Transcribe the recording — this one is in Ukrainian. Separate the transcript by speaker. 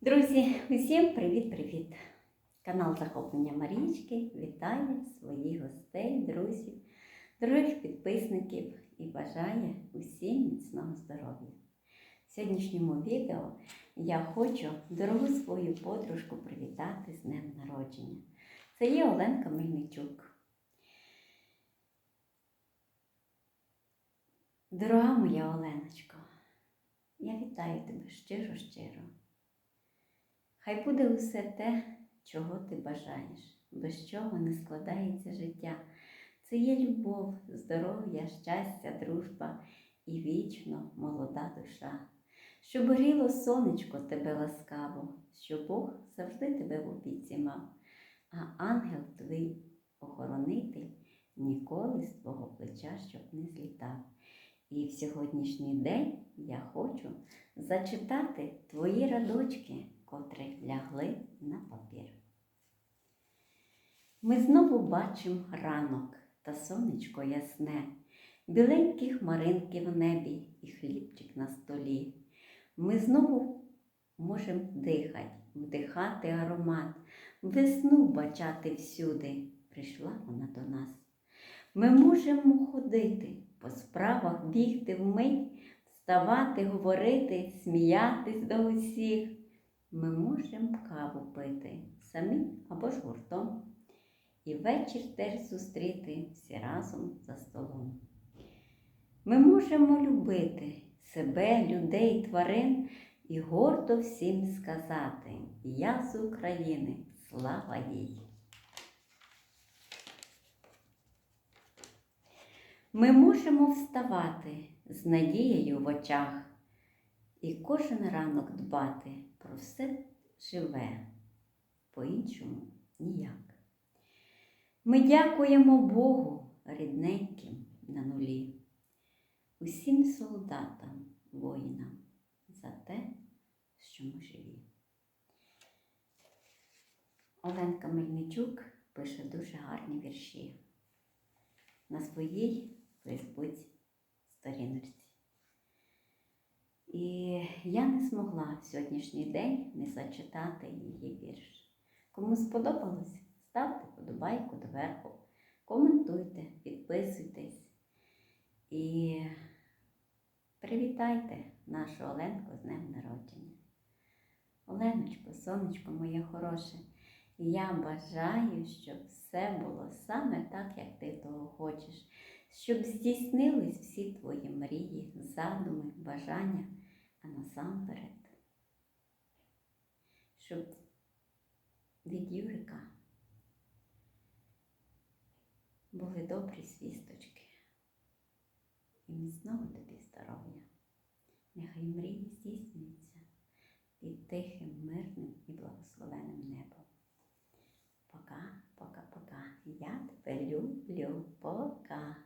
Speaker 1: Друзі, усім привіт-привіт! Канал Захоплення Марічки вітає своїх гостей, друзів, дорогих підписників і бажає усім міцного здоров'я. В сьогоднішньому відео я хочу дорогу свою подружку привітати з днем народження. Це є Оленка Мельничук. Дорога моя Оленочко, я вітаю тебе щиро-щиро. Хай буде усе те, чого ти бажаєш, без чого не складається життя. Це є любов, здоров'я, щастя, дружба і вічно молода душа. Щоб гріло сонечко тебе ласкаво, що Бог завжди тебе в опіці мав, а ангел твій охоронитель ніколи з твого плеча щоб не злітав. І в сьогоднішній день я хочу зачитати твої радочки, котрі лягли на папір. Ми знову бачимо ранок та сонечко ясне, біленькі хмаринки в небі і хлібчик на столі. Ми знову можемо дихати, вдихати аромат, весну бачати всюди. Прийшла вона до нас. Ми можемо ходити, по справах бігти вмить, вставати, говорити, сміятись до усіх. Ми можемо каву пити самі або ж гуртом. І вечір теж зустріти всі разом за столом. Ми можемо любити себе, людей, тварин і гордо всім сказати Я з України, слава їй! Ми можемо вставати з надією в очах і кожен ранок дбати про все живе, по-іншому ніяк. Ми дякуємо Богу рідненьким на нулі, усім солдатам, воїнам за те, що ми живі. Оленка Мельничук пише дуже гарні вірші на своїй Фейсбуці сторіночці. Я не змогла в сьогоднішній день не зачитати її вірш. Кому сподобалось, ставте подобайку доверху, коментуйте, підписуйтесь і привітайте нашу Оленку з днем народження. Оленочко, сонечко моє хороше, я бажаю, щоб все було саме так, як ти того хочеш, щоб здійснились всі твої мрії, задуми, бажання, а насамперед, щоб від Юрика були добрі свісточки і міцного тобі здоров'я. Нехай мрії здійснюються під тихим, мирним і благословенним небом. Пока, пока, пока. Я тебе люблю. Пока.